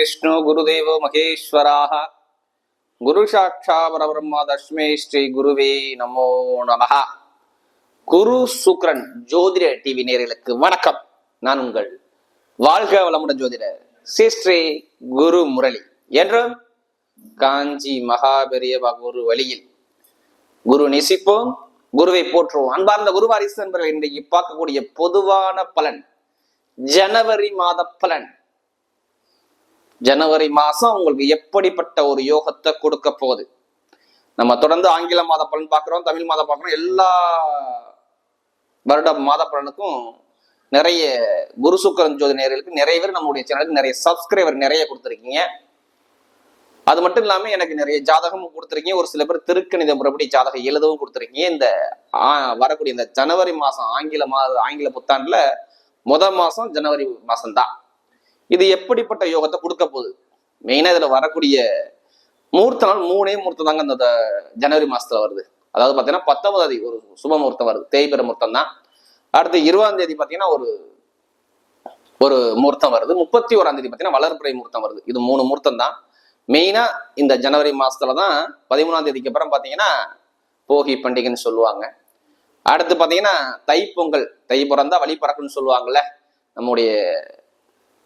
விஷ்ணு குருதேவோ மகேஸ்வராக குரு சாட்சா பரபிரம்மா தஷ்மே ஸ்ரீ குருவே நமோ நமஹ குரு சுக்ரன் ஜோதிட டிவி நேயர்களுக்கு வணக்கம். நான் உங்கள் வாழ்க வளமுடன் ஜோதிடர் ஸ்ரீ குரு முரளி. என்றும் காஞ்சி மகாபெரிய குரு வழியில் குரு நேசிப்போம் குருவை போற்றுவோம் அன்பார்ந்த குரு நண்பர்கள் இன்றைக்கு பார்க்கக்கூடிய பொதுவான பலன் ஜனவரி மாத பலன். ஜனவரி மாசம் உங்களுக்கு எப்படிப்பட்ட ஒரு யோகத்தை கொடுக்க போகுது? நம்ம தொடர்ந்து ஆங்கில மாத பலன் பார்க்குறோம் தமிழ் மாத பார்க்குறோம் எல்லா வருட மாத பலனுக்கும் நிறைய குரு சுக்கரன் ஜோதி நேர்களுக்கு நிறைய பேர் நம்மளுடைய சேனலுக்கு நிறைய சப்ஸ்கிரைபர் நிறைய கொடுத்துருக்கீங்க. அது மட்டும் இல்லாமல் எனக்கு நிறைய ஜாதகமும் கொடுத்துருக்கீங்க. ஒரு சில பேர் திருக்கணித முறைப்படி ஜாதகம் எழுதவும் கொடுத்துருக்கீங்க. இந்த வரக்கூடிய இந்த ஜனவரி மாதம் ஆங்கில மாத ஆங்கில புத்தாண்டில் முத மாதம் ஜனவரி மாதம்தான் இது எப்படிப்பட்ட யோகத்தை கொடுக்க போகுது? மெயினா இதுல வரக்கூடிய மூர்த்த நாள் மூணே மூர்த்தம் தாங்க இந்த ஜனவரி மாசத்துல வருது. அதாவது பார்த்தீங்கன்னா பத்தொன்பதாம் தேதி ஒரு சுப முகூர்த்தம் வருது. தேய்பிர முகூர்த்தம் தான். அடுத்து இருபதாம் தேதி பார்த்தீங்கன்னா ஒரு ஒரு முகூர்த்தம் வருது. முப்பத்தி ஓராம் தேதி பார்த்தீங்கன்னா வளர்ப்புறை முகூர்த்தம் வருது. இது மூணு முகூர்த்தம் தான். மெயினா இந்த ஜனவரி மாசத்துல தான் பதிமூணாம் தேதிக்கு அப்புறம் பார்த்தீங்கன்னா போகி பண்டிகைன்னு சொல்லுவாங்க. அடுத்து பார்த்தீங்கன்னா தைப்பொங்கல் தை பிறந்தா வழி பறக்குன்னு சொல்லுவாங்கல்ல நம்முடைய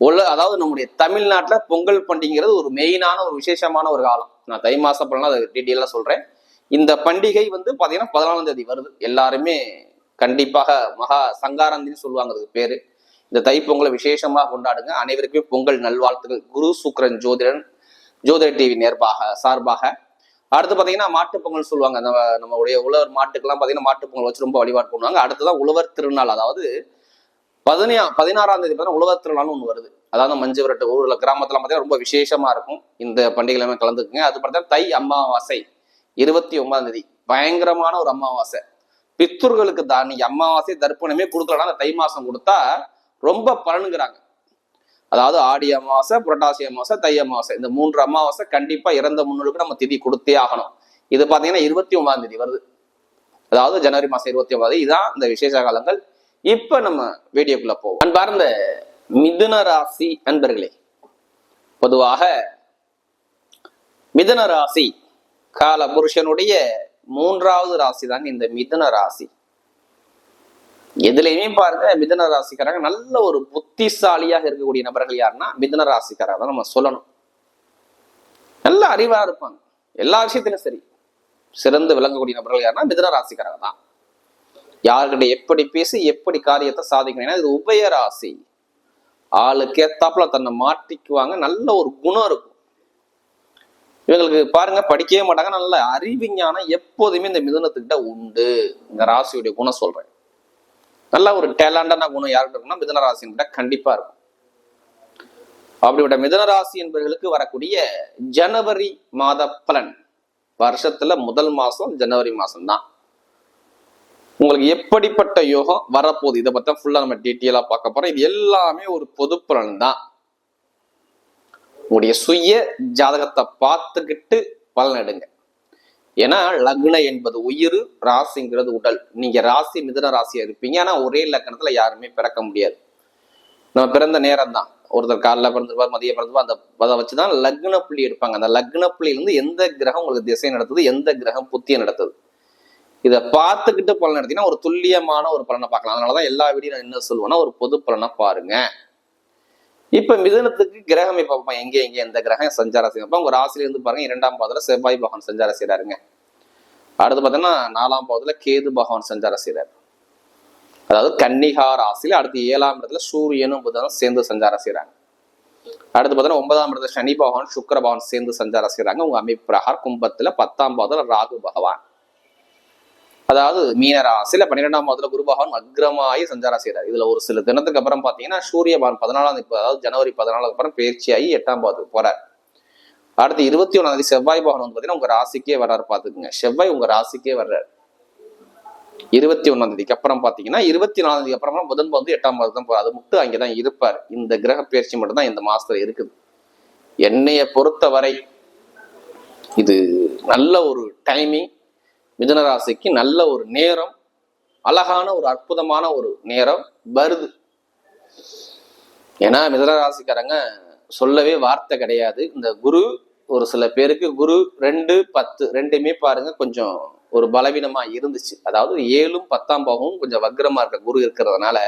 உல அதாவது நம்முடைய தமிழ்நாட்டில் பொங்கல் பண்டிகைங்கிறது ஒரு மெயினான ஒரு விசேஷமான ஒரு காலம். நான் தை மாசம் பலனா அதை டீட்டெயிலாக சொல்கிறேன் இந்த பண்டிகை வந்து பார்த்தீங்கன்னா பதினாலாம் தேதி வருது. எல்லாருமே கண்டிப்பாக மகா சங்காரந்தின்னு சொல்லுவாங்க அதுக்கு பேர். இந்த தைப்பொங்கலை விசேஷமாக கொண்டாடுங்க. அனைவருக்குமே பொங்கல் நல்வாழ்த்துக்கள். குரு சுக்ரன் ஜோதிடன் ஜோதிட டிவி நேர்பாக சார்பாக. அடுத்து பார்த்தீங்கன்னா மாட்டுப் பொங்கல் சொல்லுவாங்க. நம்ம நம்மளுடைய உழவர் மாட்டுக்கெல்லாம் பார்த்தீங்கன்னா மாட்டுப் பொங்கல் வச்சு ரொம்ப வழிபாடு பண்ணுவாங்க. அடுத்ததான் உழவர் திருநாள். அதாவது பதினா பதினாறாம் தேதி பார்த்தீங்கன்னா உழவர் திருநாள்னு ஒன்று வருது. அதாவது மஞ்சு விரட்டு ஊர்ல கிராமத்தில் பார்த்தீங்கன்னா ரொம்ப விசேஷமா இருக்கும். இந்த பண்டிகையிலுமே கலந்துக்குங்க. அது பார்த்தா தை அமாவாசை இருபத்தி ஒன்பதாம் தேதி. பயங்கரமான ஒரு அமாவாசை. பித்தூர்களுக்கு தான் நீ அமாவாசை தர்ப்பணமே கொடுக்கலன்னா அந்த தை மாசம் கொடுத்தா ரொம்ப பலனுங்கிறாங்க. அதாவது ஆடி அமாவாசை புரட்டாசி அமாவாசை தை அமாவாசை. இந்த மூன்று அமாவாசை கண்டிப்பா இறந்த முன்னோருக்கு நம்ம திதி கொடுத்தே ஆகணும். இது பாத்தீங்கன்னா இருபத்தி ஒன்பதாம் தேதி வருது. அதாவது ஜனவரி மாசம் இருபத்தி ஒன்பது இதுதான் இந்த விசேஷ காலங்கள். இப்ப நம்ம வீடியோக்குள்ள போவோம். அன்பார்ந்த மிதுன ராசி அன்பர்களே பொதுவாக மிதுன ராசி கால புருஷனுடைய மூன்றாவது ராசி தாங்க இந்த மிதுன ராசி. எதுலையுமே பாருங்க மிதுன ராசிக்காரங்க நல்ல ஒரு புத்திசாலியாக இருக்கக்கூடிய நபர்கள் யாருன்னா மிதுன ராசிக்காரங்க தான் நம்ம சொல்லணும். நல்ல அறிவா இருப்பாங்க. எல்லா விஷயத்திலும் சரி. சிறந்து விளங்கக்கூடிய நபர்கள் யாருன்னா மிதுன ராசிக்காரங்க தான். யார்கிட்ட எப்படி பேசி எப்படி காரியத்தை சாதிக்கணும் ஏன்னா இது உபயராசி ஆளுக்கு ஏத்தாப்புல தன்னை மாட்டிக்குவாங்க நல்ல ஒரு குணம் இருக்கும். இவங்களுக்கு பாருங்க படிக்கவே மாட்டாங்க. நல்ல அறிவிஞானம் எப்போதுமே இந்த மிதுனத்துக்கிட்ட உண்டு. இந்த ராசியுடைய குணம் சொல்றேன். நல்ல ஒரு டேலண்டான குணம் யார்கிட்ட இருக்குன்னா மிதன ராசின்கிட்ட கண்டிப்பா இருக்கும். அப்படிப்பட்ட மிதுன ராசி என்பவர்களுக்கு வரக்கூடிய ஜனவரி மாத பலன். வருஷத்துல முதல் மாசம் ஜனவரி மாசம் தான் உங்களுக்கு எப்படிப்பட்ட யோகம் வரப்போகுது? இதை பற்றி ஃபுல்லாக நம்ம டீட்டெயிலாக பார்க்க போகிறோம் இது எல்லாமே ஒரு பொது பலன் தான். உங்களுடைய சுய ஜாதகத்தை பார்த்துக்கிட்டு பலன் எடுங்க. ஏன்னா லக்ன என்பது உயிர் ராசிங்கிறது உடல். நீங்க ராசி மிதுன ராசியா இருப்பீங்க. ஆனா ஒரே லக்னத்துல யாருமே பிறக்க முடியாது. நம்ம பிறந்த நேரம் தான் ஒருத்தர் காலைல பிறந்திருப்பார் மதியம் பிறந்திருப்பார் அந்த அதை வச்சுதான் லக்ன புள்ளி எடுப்பாங்க. அந்த லக்ன புள்ளியிலிருந்து எந்த கிரகம் உங்களுக்கு திசை நடத்துது? எந்த கிரகம் புத்தியை நடத்துது? இதை பார்த்துக்கிட்டு பலன் எடுத்தீங்கன்னா ஒரு துல்லியமான ஒரு பலனை பார்க்கலாம். அதனாலதான் எல்லா வீடியோ நான் என்ன சொல்லுவேன்னா ஒரு பொது பலனை பாருங்க. இப்ப மிதுனத்துக்கு கிரகம் இப்ப பார்ப்போம் எங்க எங்க? எந்த கிரகம் சஞ்சார செய்யும் அப்ப உங்க ராசில இருந்து பாருங்க இரண்டாம் பாதத்துல செவ்வாய் பகவான் சஞ்சார செய்யறாருங்க அடுத்து பார்த்தோன்னா நாலாம் பாதத்துல கேது பகவான் சஞ்சார செய்யறாரு அதாவது கன்னிகா ராசியில அடுத்து ஏழாம் இடத்துல சூரியனும் புதனும் சேர்ந்து சஞ்சாரம் செய்யறாங்க அடுத்து பார்த்தீங்கன்னா ஒன்பதாம் இடத்துல சனி பகவான் சுக்கர பகவான் சேர்ந்து சஞ்சாரம் செய்யறாங்க உங்க அமைப்பு பிரகார் கும்பத்துல பத்தாம் பாதத்துல ராகு பகவான். அதாவது மீனராசியில பன்னிரெண்டாம் மாதத்துல குரு பகவான் அக்ரமாயி சஞ்சாரம் செய்யறாரு இதுல ஒரு சில தினத்துக்கு அப்புறம் பாத்தீங்கன்னா சூரிய பகவான் பதினாலாம் தேதி அதாவது ஜனவரி பதினாலுக்கு அப்புறம் பயிற்சியாகி எட்டாம் பாதத்துக்கு போறார். அடுத்து இருபத்தி ஒண்ணாம் தேதி செவ்வாய் பகவான் வந்து பாத்தீங்கன்னா உங்க ராசிக்கே வர்றாரு பாத்துக்குங்க. செவ்வாய் உங்க ராசிக்கே வர்றாரு. இருபத்தி ஒன்னாம் தேதிக்கு அப்புறம் பாத்தீங்கன்னா இருபத்தி நாலாம் தேதிக்கு அப்புறம் புதன் வந்து எட்டாம் பாதம் தான் போறாரு. அது மட்டும் அங்கதான் இருப்பார். இந்த கிரக பயிற்சி மட்டும்தான் இந்த மாசத்துல இருக்குது. என்னைய பொறுத்தவரை இது நல்ல ஒரு டைமிங் மிதனராசிக்கு நல்ல ஒரு நேரம் அழகான ஒரு அற்புதமான ஒரு நேரம் வருது. ஏன்னா மிதனராசிக்காரங்க சொல்லவே வார்த்தை கிடையாது. இந்த குரு ஒரு சில பேருக்கு குரு ரெண்டு பத்து ரெண்டுமே பாருங்க கொஞ்சம் ஒரு பலவீனமா இருந்துச்சு. அதாவது ஏழும் பத்தாம் பாகமும் கொஞ்சம் வக்ரமா இருக்க குரு இருக்கிறதுனால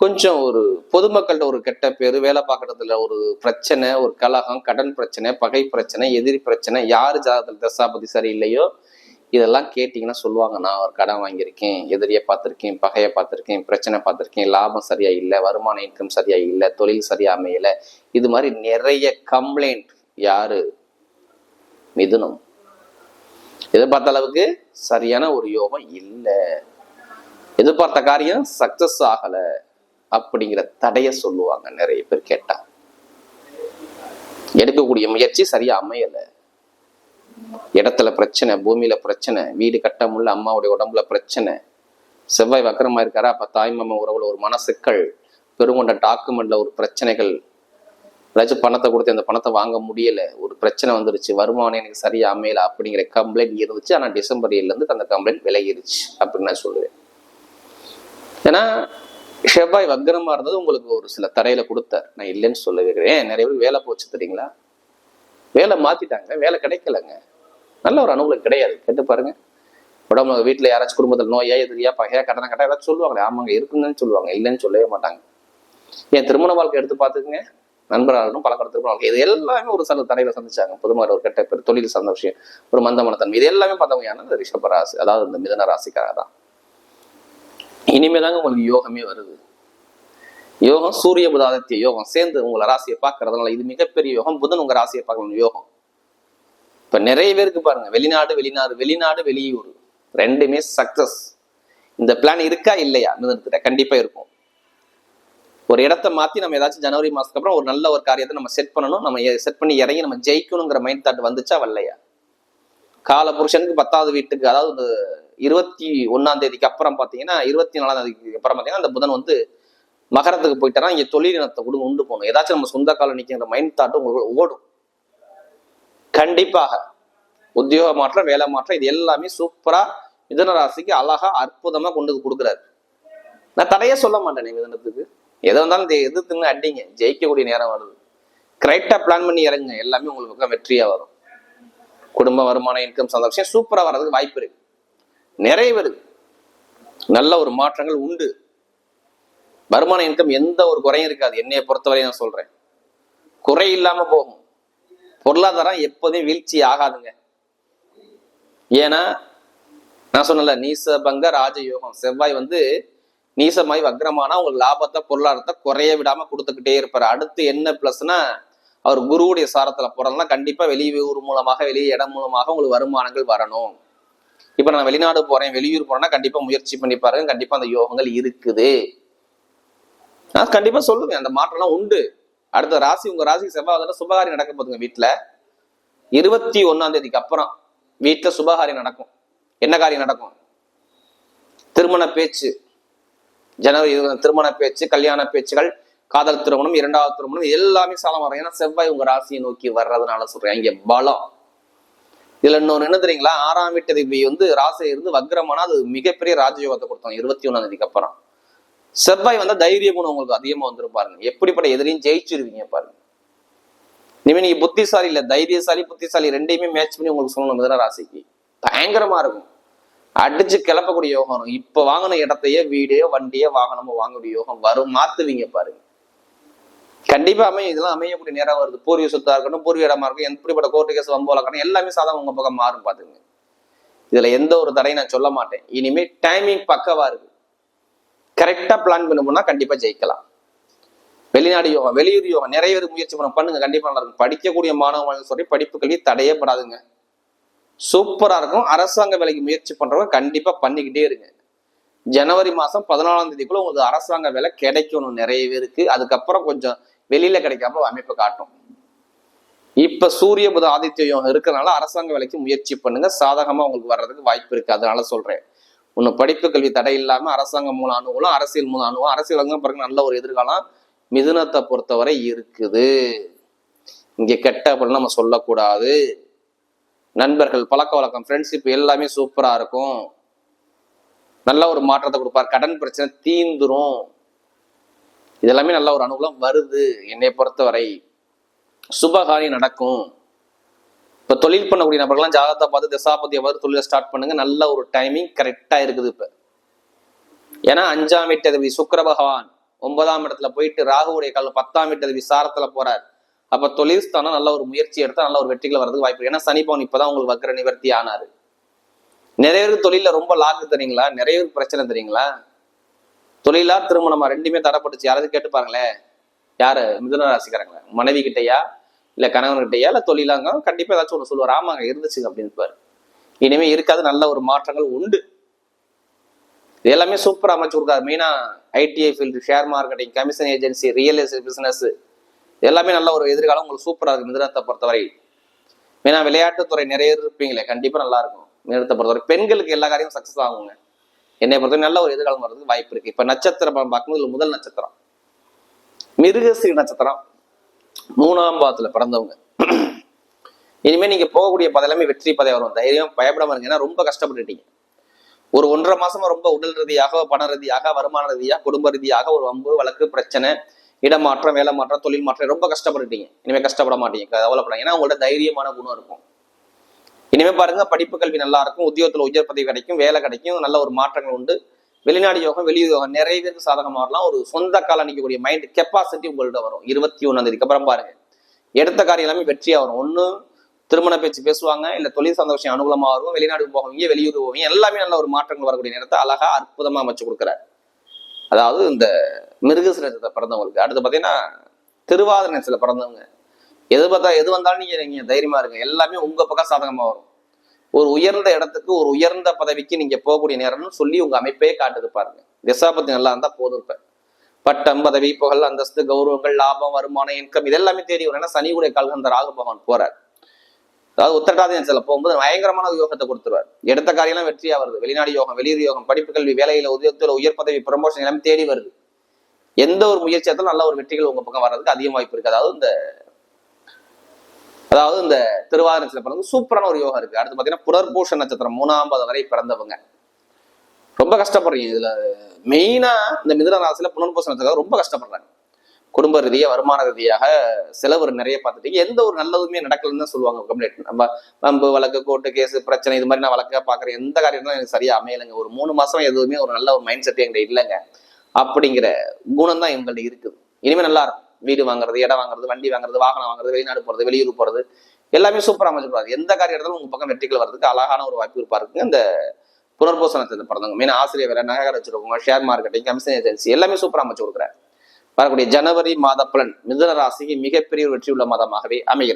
கொஞ்சம் ஒரு பொதுமக்கள்கிட்ட ஒரு கெட்ட பேர் வேலை பார்க்கறதுல ஒரு பிரச்சனை ஒரு கலகம் கடன் பிரச்சனை பகை பிரச்சனை எதிரி பிரச்சனை யார் ஜாதகத்தில் தசாபதி சரியில்லையோ இதெல்லாம் கேட்டிங்கன்னா சொல்லுவாங்க நான் ஒரு கடன் வாங்கியிருக்கேன் எதிரியை பார்த்துருக்கேன் பகையை பார்த்துருக்கேன் பிரச்சனை பார்த்துருக்கேன் லாபம் சரியாக இல்லை வருமான இன்கம் சரியாக இல்லை தொழில் சரியாக அமையலை. இது மாதிரி நிறைய கம்ப்ளைண்ட் யாரு? மிதுனம். எதிர்பார்த்த அளவுக்கு சரியான ஒரு யோகம் இல்லை. எதிர்பார்த்த காரியம் சக்சஸ் ஆகலை அப்படிங்கிற தடைய சொல்லுவாங்க நிறைய பேர் கேட்டா. எடுக்கக்கூடிய முயற்சி சரியா அமையலை. இடத்துல பிரச்சனை பூமியில பிரச்சனை வீடு கட்ட முடியல அம்மாவுடைய உடம்புல பிரச்சனை. செவ்வாய் வக்கரமா இருக்காரா? அப்ப தாய் உறவுல ஒரு மனசுக்கள் பெருங்கொண்ட டாக்குமெண்ட்ல ஒரு பிரச்சனைகள். ஏதாச்சும் பணத்தை கொடுத்து அந்த பணத்தை வாங்க முடியல ஒரு பிரச்சனை வந்துருச்சு வருமானம் எனக்கு சரியா அமையல அப்படிங்கிற கம்ப்ளைண்ட் இருந்துச்சு. ஆனா டிசம்பர் ஏழுல இருந்து அந்த கம்ப்ளைண்ட் விலகிருச்சு அப்படின்னு நான் சொல்லுவேன். ஏன்னா செவ்வாய் வக்கரமா இருந்தது உங்களுக்கு ஒரு சில தரையில கொடுத்தார். நான் இல்லைன்னு சொல்லவே ஏன்? நிறைய பேர் வேலை போச்சு தெரியுங்களா? வேலை மாத்திட்டாங்க வேலை கிடைக்கலங்க. நல்ல ஒரு அனுகூலம் கிடையாது. கேட்டு பாருங்க. உடம்பு வீட்டில் யாராச்சும் குடும்பத்தில் நோயா எதிரியா பகையா கடனை கட்ட ஏதாச்சும் சொல்லுவாங்களே ஆமாங்க இருக்குங்கன்னு சொல்லுவாங்க. இல்லைன்னு சொல்லவே மாட்டாங்க. என் திருமண வாழ்க்கை எடுத்து பார்த்துக்குங்க. நண்பராகணும் பழக்கம் திருமண வாழ்க்கை இது எல்லாமே ஒரு சில தடையில சந்திச்சாங்க. பொதுமக்கள் ஒரு கெட்ட பேர் தொழில் சார்ந்த விஷயம் ஒரு மந்தமனத்தன்மை. இது எல்லாமே பார்த்தவங்க யாருன்னா ரிஷப ராசி அதாவது இந்த மிதன ராசிக்காக தான். இனிமேதாங்க உங்களுக்கு யோகமே வருது. யோகம் சூரிய புதாதித்ய யோகம். சேர்ந்து உங்களை ராசியை பார்க்கறதுனால இது மிகப்பெரிய யோகம். புதன் உங்க ராசியை பார்க்கணும் யோகம். இப்ப நிறைய பேருக்கு பாருங்க வெளிநாடு வெளிநாடு வெளிநாடு வெளியூர். ரெண்டுமே சக்சஸ் இந்த பிளான் இருக்கா இல்லையா? மிதனத்துல கண்டிப்பா இருக்கும். ஒரு இடத்த மாத்தி நம்ம ஏதாச்சும் ஜனவரி மாசத்துக்கு அப்புறம் ஒரு நல்ல ஒரு காரியத்தை நம்ம செட் பண்ணணும் நம்ம செட் பண்ணி இறங்கி நம்ம ஜெயிக்கணுங்கிற மைண்ட் தாட் வந்துச்சா வரலையா? கால புருஷனுக்கு பத்தாவது வீட்டுக்கு அதாவது இந்த இருபத்தி ஒன்னாம் தேதிக்கு அப்புறம் பாத்தீங்கன்னா இருபத்தி நாலாம் தேதிக்கு அப்புறம் பாத்தீங்கன்னா அந்த புதன் வந்து மகரத்துக்கு போயிட்டாரா? இங்க தொழிலினத்தை கூட உண்டு போகணும். ஏதாச்சும் நம்ம சொந்த காலம் நிக்கிற மைண்ட் தாட் உங்களுக்கு ஓடும். கண்டிப்பாக. உத்தியோக மாற்றம் வேலை மாற்றம் இது எல்லாமே சூப்பரா மிதன ராசிக்கு அழகா அற்புதமா கொண்டு வந்து கொடுக்குறாரு. நான் தடையே சொல்ல மாட்டேன் மிதனத்துக்கு. எதை வந்தாலும் எதிர்த்துன்னு அடிங்க. ஜெயிக்கக்கூடிய நேரம் வருது. கரெக்டா பிளான் பண்ணி இறங்குங்க. எல்லாமே உங்களுக்கு பக்கம் வெற்றியா வரும். குடும்ப வருமானம் இன்கம் சந்தோஷம் சூப்பரா வர்றதுக்கு வாய்ப்பு இருக்கு. நிறைய வருது நல்ல ஒரு மாற்றங்கள் உண்டு. வருமான இன்கம் எந்த ஒரு குறையும் இருக்காது. என்னைய பொறுத்தவரை நான் சொல்றேன். குறை இல்லாம போகும். பொருளாதாரம் எப்போதும் வீழ்ச்சி ஆகாதுங்க. ஏன்னா நான் சொன்னல நீசபங்க ராஜயோகம். செவ்வாய் வந்து நீசமாய் வக்ரமானா உங்களுக்கு லாபத்தை பொருளாதாரத்தை குறைய விடாம கொடுத்துக்கிட்டே இருப்பாரு. அடுத்து என்ன பிளஸ்னா அவர் குருவுடைய சாரத்துல போறதுனா கண்டிப்பா வெளியூர் மூலமாக வெளியே இடம் மூலமாக உங்களுக்கு வருமானங்கள் வரணும். இப்ப நான் வெளிநாடு போறேன் வெளியூர் போறேன்னா கண்டிப்பா முயற்சி பண்ணி பாருங்க கண்டிப்பா அந்த யோகங்கள் இருக்குது. நான் கண்டிப்பா சொல்லுவேன் அந்த மாற்றம்லாம் உண்டு. அடுத்த ராசி உங்க ராசி செவ்வாய் சுபகாரி நடக்க போதுங்க வீட்டுல இருபத்தி ஒன்னாம் தேதிக்கு அப்புறம் வீட்டுல சுபகாரி நடக்கும். என்ன காரியம் நடக்கும்? திருமண பேச்சு. ஜனவரி திருமண பேச்சு கல்யாண பேச்சுகள் காதல் திருமணம் இரண்டாவது திருமணம் எல்லாமே சாலம் வரும். ஏன்னா செவ்வாய் உங்க ராசியை நோக்கி வர்றதுனால சொல்றேன். இங்க பலம். இதுல இன்னொரு என்ன தெரியுங்களா? ஆறாம் வீட்டு வந்து ராசியை இருந்து வக்ரமானா அது மிகப்பெரிய ராஜயோகத்தை கொடுத்தோம். இருபத்தி ஒன்னாம் தேதிக்கு அப்புறம். செவ்வாய் வந்தா தைரிய குணம் உங்களுக்கு அதிகமா வந்துடும் பாருங்க. எப்படிப்பட்ட எதிரையும் ஜெயிச்சிருவீங்க பாருங்க. இனிமே நீங்க புத்திசாலி இல்ல தைரியசாலி புத்திசாலி ரெண்டையுமே மேட்ச் பண்ணி உங்களுக்கு சொல்லணும் மிதன ராசிக்கு. பயங்கரமா இருக்கும். அடிச்சு கிளப்பக்கூடிய யோகம் வரும். இப்ப வாங்கின இடத்தையே வீடையோ வண்டியோ வாகனமோ வாங்கக்கூடிய யோகம் வரும். மாத்துவீங்க பாருங்க. கண்டிப்பா அமையும். இதெல்லாம் அமையக்கூடிய நேரம் வருது. பூர்வீக சொத்தா இருக்கட்டும் பூர்வீக இடமா இருக்கட்டும் எப்படிப்பட்ட கோர்ட்டு கேஸ் வம்போல இருக்கட்டும் எல்லாமே சாதம் உங்க பக்கம் மாறும் பாத்துங்க இதுல எந்த ஒரு தடையும் நான் சொல்ல மாட்டேன். இனிமே டைமிங் பக்கவா இருக்கு. கரெக்டாக பிளான் பண்ணோம்னா கண்டிப்பாக ஜெயிக்கலாம். வெளிநாடு யோகம் வெளியூர் யோகம் நிறைய பேர் முயற்சி பண்ண பண்ணுங்க கண்டிப்பாக நல்லா இருக்கும். படிக்கக்கூடிய மாணவர்கள் சொல்லி படிப்பு கல்வி தடையப்படாதுங்க சூப்பராக இருக்கும். அரசாங்க வேலைக்கு முயற்சி பண்ணுறவங்க கண்டிப்பாக பண்ணிக்கிட்டே இருங்க. ஜனவரி மாதம் பதினாலாம் தேதிக்குள்ள உங்களுக்கு அரசாங்க வேலை கிடைக்கணும் நிறைய பேருக்கு. அதுக்கப்புறம் கொஞ்சம் வெளியில கிடைக்காம அமைப்பு காட்டும். இப்ப சூரிய புத ஆதித்ய யோகம் இருக்கிறதுனால அரசாங்க வேலைக்கு முயற்சி பண்ணுங்க. சாதகமா உங்களுக்கு வர்றதுக்கு வாய்ப்பு இருக்கு. அதனால சொல்றேன். ஒன்று படிப்பு கல்வி தடை இல்லாமல் அரசாங்கம் மூலம் அனுகூலம் அரசியல் மூலம் அனுகூலம் அரசியல் பிறகு நல்ல ஒரு எதிர்காலம் மிதுனத்தை பொறுத்தவரை இருக்குது. இங்கே கெட்ட அப்படின்னு நம்ம சொல்லக்கூடாது. நண்பர்கள் பழக்க வழக்கம் ஃப்ரெண்ட்ஷிப் எல்லாமே சூப்பராக இருக்கும். நல்ல ஒரு மாற்றத்தை கொடுப்பார். கடன் பிரச்சனை தீந்துரும். இதெல்லாமே நல்ல ஒரு அனுகூலம் வருது. என்னை பொறுத்தவரை சுபகாரியம் நடக்கும். இப்போ தொழில் பண்ணக்கூடிய நபர்கள்லாம் ஜாதகத்தை பார்த்து திசாபதியை அவர் தொழிலை ஸ்டார்ட் பண்ணுங்க. நல்ல ஒரு டைமிங் கரெக்டாக இருக்குது இப்போ. ஏன்னா அஞ்சாம் வீட்டதிபதி சுக்கர பகவான் ஒன்பதாம் இடத்துல போயிட்டு ராகுவுடைய கால பத்தாம் வீட்டதிபதி சாரத்தில் போறார். அப்போ தொழில் ஸ்தானம் நல்ல ஒரு முயற்சி எடுத்தால் நல்ல ஒரு வெற்றிகள் வரதுக்கு வாய்ப்பு ஏன்னா சனி பவன் இப்பதான் உங்களுக்கு வக்கர நிவர்த்தி ஆனாரு. நிறைய பேருக்கு தொழிலில் ரொம்ப லாக்கு தெரியுங்களா? நிறைய பேருக்கு பிரச்சனை தெரியுங்களா? தொழிலா திருமணமா ரெண்டுமே தரப்பட்டுச்சு யாராவது கேட்டு பாருங்களேன். யாரு? மிதுன ராசிக்காரங்களா மனைவி கிட்டையா? இல்ல கணவன்கிட்டயா இல்லை இல்ல தொழிலாங்க கண்டிப்பா ஏதாச்சும் ஒண்ணு சொல்லுவார். ஆமாங்க இருந்துச்சுங்க அப்படின்னு இனிமே இருக்காது நல்ல ஒரு மாற்றங்கள் உண்டு. இது எல்லாமே சூப்பரா அமைச்சு கொடுக்காரு மெயினா ITI field share marketing commission agency real estate business எல்லாமே நல்ல ஒரு எதிர்காலம் உங்களுக்கு சூப்பராக இருக்கும் மிதனத்தை பொறுத்தவரை. மெயினா விளையாட்டுத்துறை நிறைய இருப்பீங்களே கண்டிப்பா நல்லா இருக்கும். மிதனத்தை பொறுத்தவரை. பெண்களுக்கு எல்லா காரியமும் சக்சஸ் ஆகுங்க. என்னை பொறுத்தவரை நல்ல ஒரு எதிர்காலம் வர்றதுக்கு வாய்ப்பு இருக்கு. இப்ப நட்சத்திரம் பார்க்கும்போது முதல் நட்சத்திரம். மிருகஸ்ரீ நட்சத்திரம். மூணாம் பாதத்துல பிறந்தவங்க. இனிமே நீங்க போகக்கூடிய பதெல்லாமே வெற்றி பதவி வரும். தைரியம் பயப்படாம இருங்க. ஏன்னா ரொம்ப கஷ்டப்பட்டுட்டீங்க. ஒரு ஒன்றரை மாசமா ரொம்ப உடல் ரீதியாக பண ரீதியாக வருமான ரீதியாக குடும்ப ரீதியாக ஒரு வம்பு வழக்கு பிரச்சனை இடமாற்றம் வேலை மாற்றம் தொழில் மாற்றம் ரொம்ப கஷ்டப்பட்டுட்டீங்க. இனிமே கஷ்டப்பட மாட்டீங்க. கவலைப்படாங்க ஏன்னா உங்கள்ட்ட தைரியமான குணம் இருக்கும். இனிமே பாருங்க படிப்பு கல்வி நல்லா இருக்கும். உத்தியோகத்துல உயர் பதவி கிடைக்கும் வேலை கிடைக்கும். நல்ல ஒரு மாற்றங்கள் உண்டு. வெளிநாடு யோகம் வெளியூர் யோகம் நிறைய பேருக்கு சாதகமாக வரலாம். ஒரு சொந்த கால நிற்கக்கூடிய மைண்ட் கெப்பாசிட்டி உங்கள்கிட்ட வரும். இருபத்தி ஒண்ணாம் தேதிக்கு அப்புறம் பாருங்க. எடுத்த காரியம் எல்லாமே வெற்றியாக வரும். ஒன்று திருமண பேச்சு பேசுவாங்க இல்லை தொழில் சந்தோஷம் விஷயம் அனுகூலமா வரும் வெளிநாடு போவீங்க வெளியூர் போவீங்க எல்லாமே நல்ல ஒரு மாற்றங்கள் வரக்கூடிய நேரத்தை அழகா அற்புதமாக அமைச்சு கொடுக்குறாரு. அதாவது இந்த மிருகசிரத்தை பிறந்தவங்களுக்கு அடுத்து பார்த்தீங்கன்னா திருவாதிரை பிறந்தவங்க. எது பார்த்தா எது வந்தாலும் நீங்கள் நீங்கள் தைரியமாக இருங்க. எல்லாமே உங்கள் பக்கம் சாதகமாக வரும். ஒரு உயர்ந்த இடத்துக்கு ஒரு உயர்ந்த பதவிக்கு நீங்க போகக்கூடிய நேரம்னு சொல்லி உங்க அமைப்பே காட்டுது பாருங்க. திசாபத்தி நல்லா இருந்தா போதும் இப்ப. பட்டம் பதவி புகழ் அந்தஸ்து கௌரவங்கள் லாபம் வருமானம் இன்கம் இதெல்லாமே தேடி வரும். ஏன்னா சனியுடைய கால்கள் அந்த ராகு பகவான் போறார். அதாவது உத்தரட்டாதி நேரத்துல போகும்போது பயங்கரமான யோகத்தை கொடுத்துருவார். எடுத்த காரியெல்லாம் வெற்றியா வருது. வெளிநாடு யோகம் வெளியூர் யோகம் படிப்பு கல்வி வேலையில உதயத்தில் உயர் பதவி ப்ரமோஷன் எல்லாமே தேடி வருது. எந்த ஒரு முயற்சி எடுத்தாலும் நல்ல ஒரு வெற்றிகள் உங்க பக்கம் வர்றதுக்கு அதிக வாய்ப்பு இருக்கு. அதாவது இந்த அதாவது இந்த திருவாதிரை நட்சத்திரம் சூப்பரான ஒரு யோகம் இருக்கு. அடுத்து பார்த்தீங்கன்னா புனர்பூஷ நட்சத்திரம் மூணாம்பது வரை பிறந்தவங்க. ரொம்ப கஷ்டப்படுறீங்க இதுல. மெயினா இந்த மிதுன ராசியில புனர்பூச நட்சத்திரம் ரொம்ப கஷ்டப்படுறாங்க குடும்ப ரீதியாக வருமான ரீதியாக செலவு நிறைய பார்த்துட்டீங்க. எந்த ஒரு நல்லதுமே நடக்கலன்னு தான் சொல்லுவாங்க கம்ப்ளீட் நம்ம வம்பு வழக்கு கோர்ட்டு கேஸ் பிரச்சனை இது மாதிரி நான் வழக்கா பார்க்குறேன். எந்த காரியங்களும் எனக்கு சரியா அமையலைங்க. ஒரு மூணு மாசம் எதுவுமே ஒரு நல்ல ஒரு மைண்ட் செட் எங்கிட்ட இல்லைங்க. அப்படிங்கிற குணம் தான் எங்கள்கிட்ட இருக்குது. இனிமேல் நல்லா இருக்கும். வீடு வாங்குறது இடம் வாங்குறது வண்டி வாங்குறது வாகனம் வாங்குறது வெளிநாடு போறது வெளியூர் போறது எல்லாமே சூப்பராக அமைச்சிருப்பாரு எந்த காரிய இடத்துல உங்க பக்கம் வெற்றிகள் வர்றதுக்கு அழகான ஒரு வாய்ப்பு இருப்பாருங்க இந்த புனர்போசனத்தை பிறந்தவங்க மீன் ஆசிரியர் வேலை நகை வச்சிருக்கவங்க ஷேர் மார்க்கெட்டிங் கமிஷன் ஏஜென்சி எல்லாமே சூப்பராக அமைச்சு கொடுக்குறேன் வரக்கூடிய ஜனவரி மாத பலன் மிதன ராசிக்கு மிகப்பெரிய ஒரு வெற்றி உள்ள மாதமாகவே அமைகிறது.